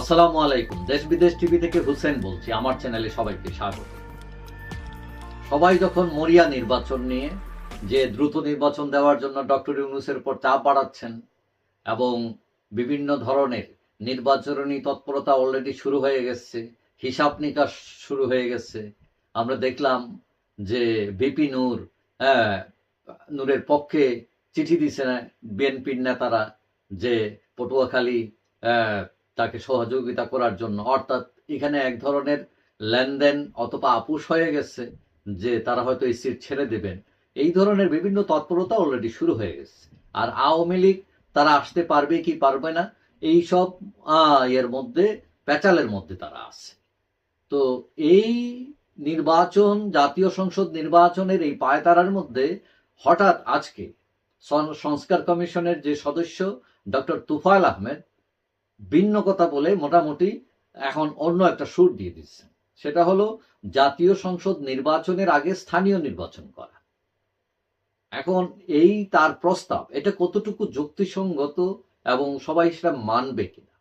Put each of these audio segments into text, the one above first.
আসসালামু আলাইকুম। দেশ বিদেশ টিভি থেকে হুসেন বলছি, আমার চ্যানেলে সবাইকে স্বাগত। সবাই যখন মরিয়া নির্বাচন নিয়ে যে দ্রুত নির্বাচন দেওয়ার জন্য ডক্টর ইউনুসের উপর চাপ বাড়াচ্ছেন এবং বিভিন্ন ধরনের নির্বাচনী তৎপরতা অলরেডি শুরু হয়ে গেছে, হিসাব নিকাশ শুরু হয়ে গেছে, আমরা দেখলাম যে বিপি নূর নূরের পক্ষে চিঠি দিছে বিএনপির নেতারা যে পটুয়াখালী তাকে সহযোগিতা করার জন্য। অর্থাৎ এখানে এক ধরনের লেনদেন অথবা আপুস হয়ে গেছে যে তারা হয়তো এই সিট ছেড়ে দেবেন। এই ধরনের বিভিন্ন তৎপরতা অলরেডি শুরু হয়ে গেছে। আর আওয়ামী লীগ তারা আসতে পারবে কি পারবে না, এই সব এর মধ্যে, প্যাচালের মধ্যে তারা আছে। তো এই নির্বাচন, জাতীয় সংসদ নির্বাচনের এই পায়তারার মধ্যে হঠাৎ আজকে সংস্কার কমিশনের যে সদস্য ডক্টর তুফাইল আহমেদ ভিন্ন কথা বলে মোটামুটি এখন অন্য একটা সুর দিয়ে দিচ্ছে। সেটা হলো, জাতীয় সংসদ নির্বাচনের আগে স্থানীয় নির্বাচন করা। এখন এই তার প্রস্তাব, এটা কতটুকু যুক্তিসঙ্গত এবং সবাই সেটা মানবে কিনা?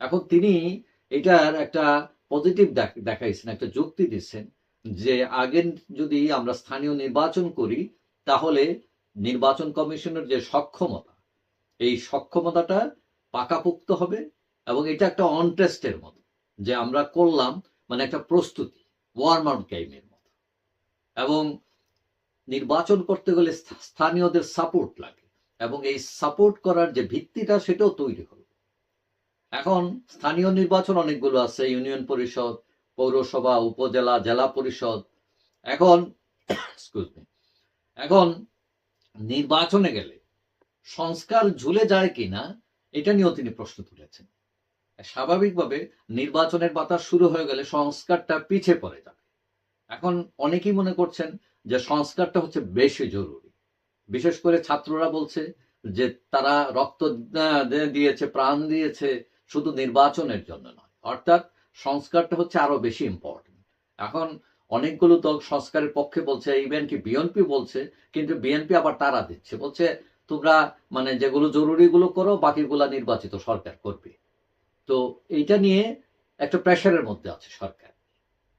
এখন তিনি এটার একটা পজিটিভ দেখাইছেন, একটা যুক্তি দিচ্ছেন যে আগে যদি আমরা স্থানীয় নির্বাচন করি, তাহলে নির্বাচন কমিশনের যে সক্ষমতা, এই সক্ষমতাটা পাকাপুক্ত হবে এবং এটা একটা অন টেস্টের মতো, যে আমরা করলাম মানে একটা প্রস্তুতি, ওয়ার্ম আউট গেমের মতো। এবং নির্বাচন করতে গেলে স্থানীয়দের সাপোর্ট লাগে এবং এই সাপোর্ট করার যে ভিত্তিটা সেটাও তৈরি হলো। এখন স্থানীয় নির্বাচন অনেকগুলো আছে, ইউনিয়ন পরিষদ, পৌরসভা, উপজেলা, জেলা পরিষদ। এখন এখন নির্বাচনে গেলে সংস্কার ঝুলে যায় কিনা এটা নিয়েও তিনি প্রশ্ন তুলেছেন। স্বাভাবিকভাবে নির্বাচনের বাতাস শুরু হয়ে গেলে সংস্কারটা পিছে পড়ে যাবে। এখন অনেকেই মনে করছেন যে সংস্কারটা হচ্ছে বেশি জরুরি। বিশেষ করে ছাত্ররা বলছে যে তারা রক্ত দিয়েছে, প্রাণ দিয়েছে, শুধু নির্বাচনের জন্য নয়। অর্থাৎ সংস্কারটা হচ্ছে আরও বেশি ইম্পর্টেন্ট এখন অনেকগুলো দল সংস্কারের পক্ষে বলছে, ইভেন কি বিএনপি বলছে, কিন্তু বিএনপি আবার তারা দিচ্ছে। বলছে তোমরা মানে যেগুলো জরুরি গুলো করো, বাকিগুলা নির্বাচিত সরকার করবে। তো এইটা নিয়ে একটা প্রেশারের মধ্যে আছে সরকার।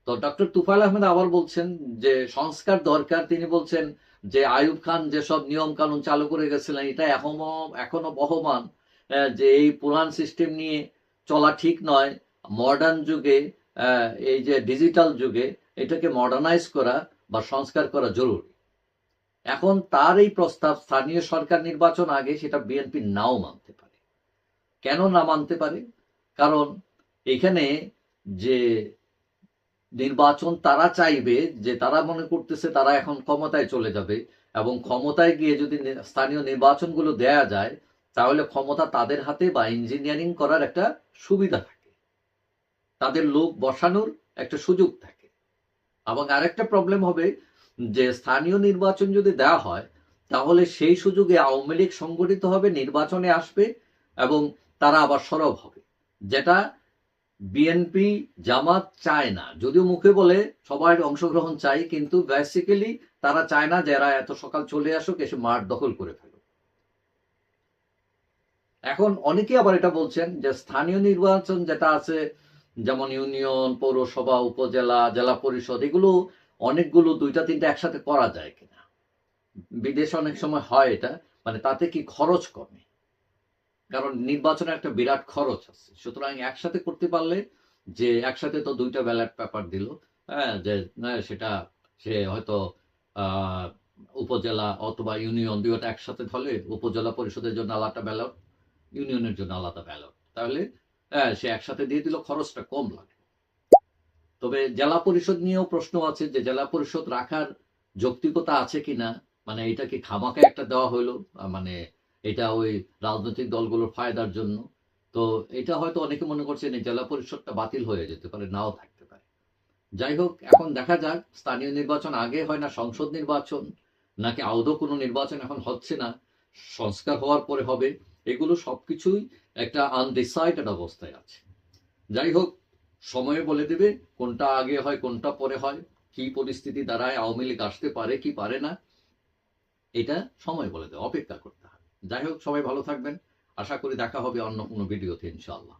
তো ডক্টর তুফাইল আহমেদ আবার বলছেন যে, সংস্কার দরকার। তিনি বলছেন যে আয়ুব খান যেসব নিয়ম কানুন চালু করে গেছিলেন, এটা এখনও এখনও বহমান যে এই পুরান সিস্টেম নিয়ে চলা ঠিক নয়। মডার্ন যুগে এই যে ডিজিটাল যুগে, এটাকে মডার্নাইজ করা বা সংস্কার করা জরুরি। এখন তার এই প্রস্তাব স্থানীয় সরকার নির্বাচন আগে সেটা বিএনপি নাও মানতে পারে। কেন না মানতে পারে? কারণ এখানে যে নির্বাচন তারা চাইবে, যে তারা মনে করতেছে তারা এখন ক্ষমতায় চলে যাবে এবং ক্ষমতায় গিয়ে যদি স্থানীয় নির্বাচনগুলো দেয়া যায়, তাহলে ক্ষমতা তাদের হাতে বা ইঞ্জিনিয়ারিং করার একটা সুবিধা থাকে। তাদের লোক বসানোর একটা সুযোগ থাকে। এবং আরেকটা প্রবলেম হবে যে স্থানীয় নির্বাচন যদি দেওয়া হয়, তাহলে সেই সুযোগে আওয়ামী লীগ সংগঠিত হবে, নির্বাচনে আসবে এবং তারা আবার সরব হবে। যেটা বিএনপি জামাত চায় না। যদিও মুখে বলে সবার অংশগ্রহণ চাই, কিন্তু বেসিক্যালি তারা চায় না যারা এত সকাল চলে আসুক, এসে মাঠ দখল করে ফেলুক। এখন অনেকে আবার এটা বলছেন যে স্থানীয় নির্বাচন যেটা আছে, যেমন ইউনিয়ন, পৌরসভা, উপজেলা, জেলা পরিষদ, এগুলো অনেকগুলো দুইটা তিনটা একসাথে করা যায় কিনা? বিদেশে অনেক সময় হয় এটা মানে তাতে কি খরচ কমে? কারণ নির্বাচনে একটা বিরাট খরচ আছে। সুতরাং একসাথে করতে পারলে যে একসাথে তো দুইটা ব্যালট পেপার দিল হ্যাঁ যে সেটা সে হয়তো উপজেলা অথবা ইউনিয়ন দুইটা একসাথে ধরলে উপজেলা পরিষদের জন্য আলাদা ব্যালট, ইউনিয়নের জন্য আলাদা ব্যালট। তাহলে হ্যাঁ সে একসাথে দিয়ে দিল, খরচটা কম লাগে। তবে জেলা পরিষদ নিয়েও প্রশ্ন আছে যে জেলা পরিষদ রাখার যৌক্তিকতা আছে কিনা। মানে এটা কি খামাকে একটা দেওয়া হলো মানে এটা ওই রাজনৈতিক দলগুলোর ফায়দার জন্য। তো এটা হয়তো অনেকে মনে করছেন এই জেলা পরিষদটা বাতিল হয়ে যেতে পারে, নাও থাকতে পারে। যাই হোক, এখন দেখা যাক, স্থানীয় নির্বাচন আগে হয় না সংসদ নির্বাচন, নাকি আদৌ কোনো নির্বাচন এখন হচ্ছে না, সংস্কার হওয়ার পরে হবে, এগুলো সবকিছুই একটা আনডিসাইডেড অবস্থায় আছে। যাই হোক সময়ে বলে দেবে কোনটা আগে হয়, কোনটা পরে হয়, কি পরিস্থিতি দাঁড়ায় আওয়ামী লীগ আসতে পারে কি পারে না, এটা সময় বলে দেবে, অপেক্ষা করতে হবে। যাই হোক, সবাই ভালো থাকবেন। আশা করি দেখা হবে অন্য কোনো ভিডিওতে, ইনশাআল্লাহ।